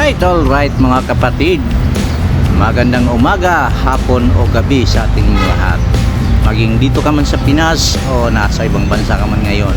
Alright, alright mga kapatid. Magandang umaga, hapon o gabi sa ating lahat. Maging dito ka man sa Pinas o nasa ibang bansa ka man ngayon.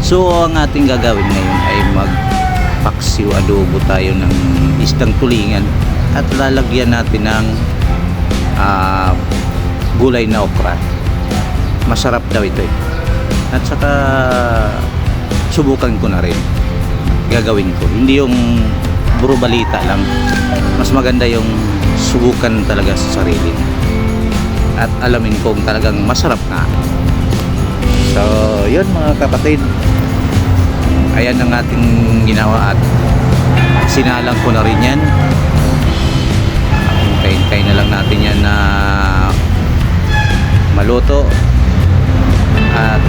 So, ang ating gagawin ngayon ay magpaksiw adobo tayo ng isdang tulingan at lalagyan natin ng ah, gulay na okra. Masarap daw ito eh. At saka subukan ko na rin gagawin ko. Hindi yung puro balita lang. Mas maganda yung subukan talaga sa sarili. At alamin kung talagang masarap nga. So, yun mga kapatid. Ayan ang ating ginawa at sinalang ko na rin yan. Hintay-hintay na lang natin yan na maluto at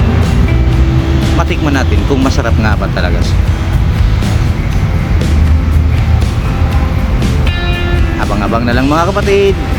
matikman natin kung masarap nga ba talaga siya. Abang-abang na lang mga kapatid.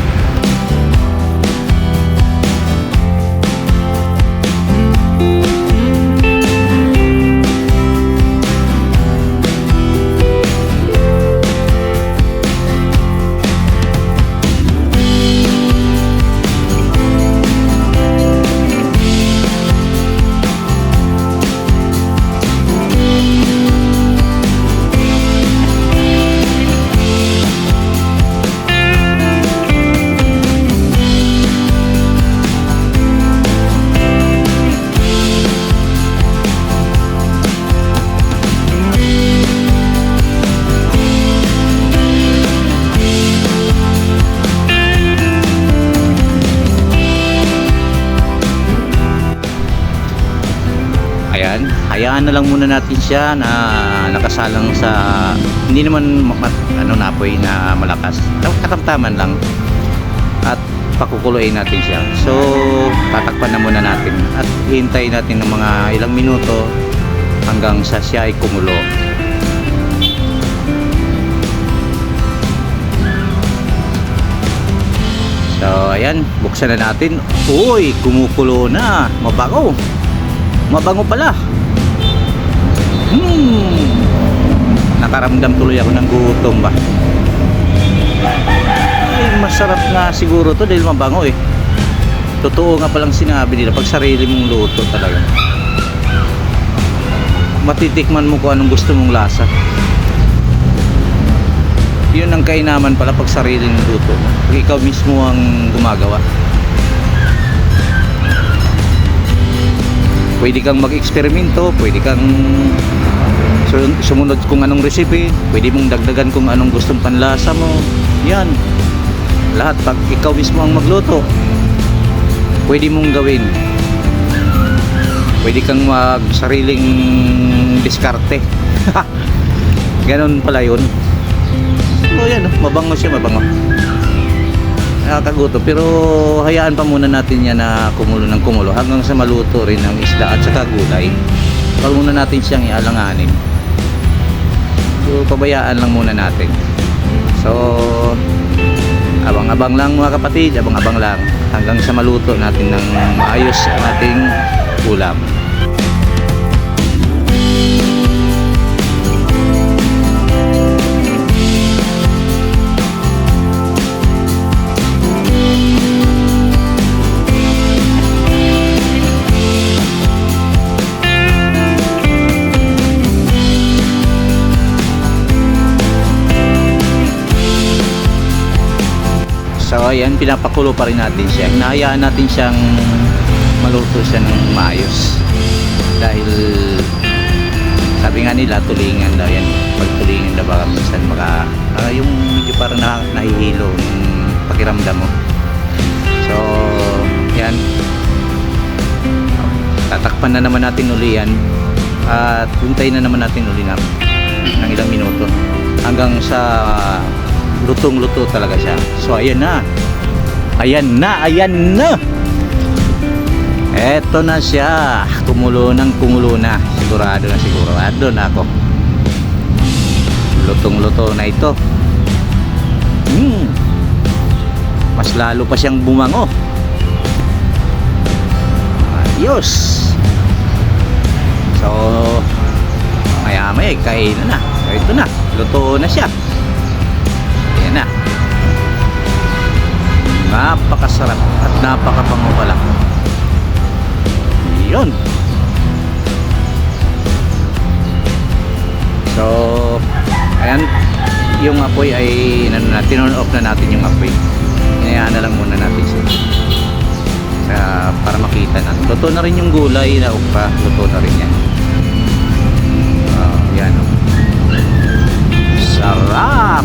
Hayaan na lang muna natin siya na nakasalang sa hindi naman ma- ma- ano na apoy na malakas. Tam- Katamtaman lang. At pakukuluin natin siya. So, tatakpan na muna natin at hintayin natin ng mga ilang minuto hanggang sa siya ay kumulo. So, ayan, buksan na natin. Uy, kumukulo na. Mabango. Mabango pala. Hmm. Nakaramdam tuloy ako ng gutom ba. Ay, masarap nga siguro to dahil mabango eh. Totoo nga palang sinabi nila pag sarili mong luto talaga. Matitikman mo kung anong gusto mong lasa. Yun ang kainaman pala pag sariling luto. Pag ikaw mismo ang gumagawa. pwede kang mag-eksperimento, pwede kang su- sumunod kung anong recipe, pwede mong dagdagan kung anong gustong panlasa mo. Yan. Lahat pag ikaw mismo ang magluto, pwede mong gawin. Pwede kang mag sariling diskarte. Ganon pala yun. So yan, mabango siya, mabango nakakagutom pero hayaan pa muna natin yan na kumulo ng kumulo hanggang sa maluto rin ang isda at saka gulay huwag muna natin siyang ialanganin so pabayaan lang muna natin. So abang-abang lang mga kapatid abang-abang lang. Hanggang sa maluto natin ng maayos ang ating ulam So ayan, pinapakulo pa rin natin siya. Hinahayaan natin siyang maluto siya ng maayos. Dahil sabi nga nila, tulingan daw yan. Pag tulingan daw baka minsan maka, ah, yung medyo parang na, nahihilo yung pakiramdam mo. So, yan. Tatakpan na naman natin uli yan. At hintayin na naman natin uli na ng ilang minuto. Hanggang sa lutong-luto talaga siya. So ayan na. Ayan na, ayan na. Eto na siya. Kumulo ng kumulo na. Sigurado na sigurado na ako. Lutong-luto na ito. Hmm. Mas lalo pa siyang bumango. Ayos. So, maya maya kainan na. So, ito na. Luto na siya. Ayan na. Napakasarap at napakabango pala. Yun. So, ayan, yung apoy ay, ano na, tinurn off na natin yung apoy. Hinayaan na lang muna natin siya. Sa, para makita na. Luto na rin yung gulay na ukra. Luto na rin yan. Ah, yan. Sarap!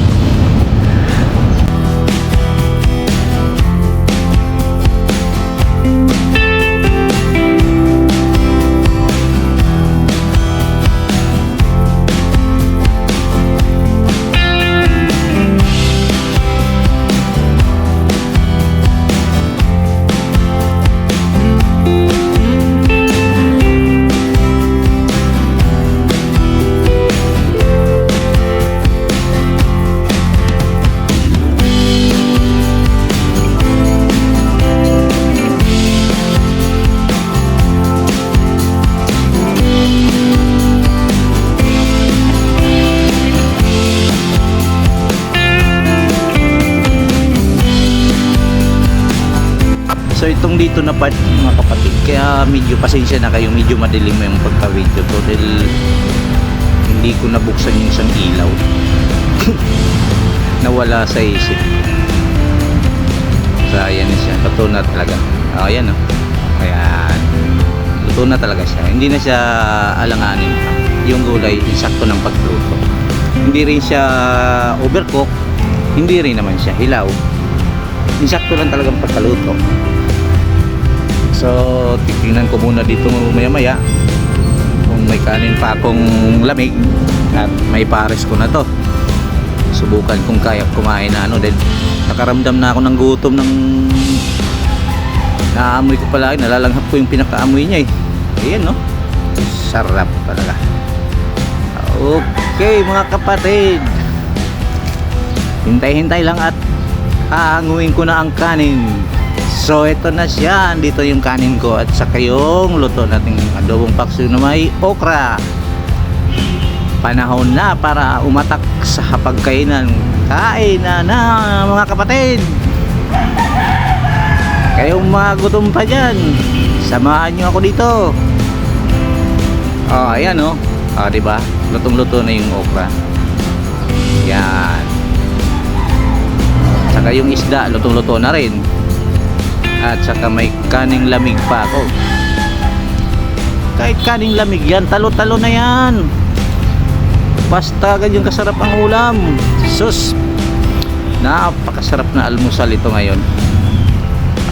itong dito na part mga kapatid. Kaya medyo pasensya na kayo Medyo madilim yung pagka-video to Dahil hindi ko nabuksan yung isang ilaw. Nawala sa isip. So ayan na siya. Luto na talaga. Oh, Ayan o Ayan. Luto na talaga siya. Hindi na siya alanganin pa. Yung gulay Insakto ng pagluto. Hindi rin siya overcook Hindi rin naman siya hilaw. Insakto lang talagang pagkaluto So, titingnan ko muna dito maya maya kung may kanin pa akong lamig at may pares ko na to. Subukan kung kaya kumain na ano dahil nakaramdam na ako ng gutom ng naamoy ko pala nalalanghap ko yung pinakaamoy niya eh. Ayan no. Sarap talaga. Okay mga kapatid. Hintay-hintay lang at aanguin ko na ang kanin. So ito na siya, dito yung kanin ko at saka yung luto nating adobong paksiw na may okra. Panahon na para umatak sa hapagkainan. Kain na na mga kapatid. Kayong mga gutom pa dyan, samahan nyo ako dito. Oh, ayan oh. Ah, di ba? Lutong-luto na yung okra. Yan. Saka yung isda, lutong-luto na rin at saka may kaning lamig pa ako. Kahit kaning lamig yan talo-talo na yan. Basta ganyan kasarap ang ulam. Sus! Napakasarap na almusal ito ngayon.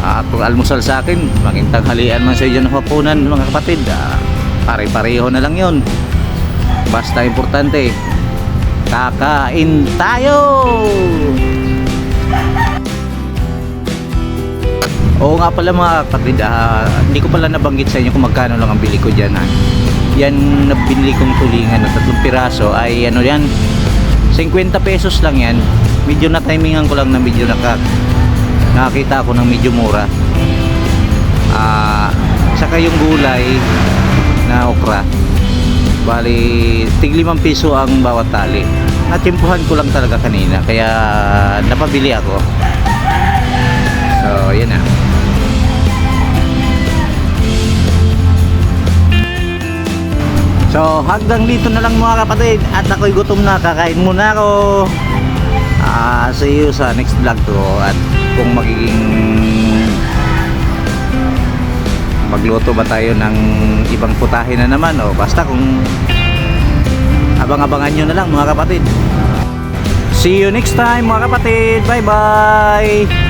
At kung almusal sa akin maging tanghalian man sa iyo ng hapunan mga kapatid ah, pare-pareho na lang yon basta importante kakain tayo Oo nga pala mga kapatid, ah, hindi ko pala nabanggit sa inyo kung magkano lang ang bili ko dyan. Ha. Yan na binili kong tulingan na tatlong piraso ay ano yan, 50 pesos lang yan. Medyo na timingan ko lang na medyo naka, nakakita ako ng medyo mura. Ah, saka yung gulay na okra, bali tig 5 piso ang bawat tali. Natimpuhan ko lang talaga kanina kaya napabili ako. So, yan na. So hanggang dito na lang mga kapatid. At ako'y gutom na kakain muna ako. Ah, See you sa next vlog ko. At kung magiging Magluto ba tayo ng ibang putahe na naman O basta kung Abang-abangan nyo na lang mga kapatid. See you next time mga kapatid. Bye bye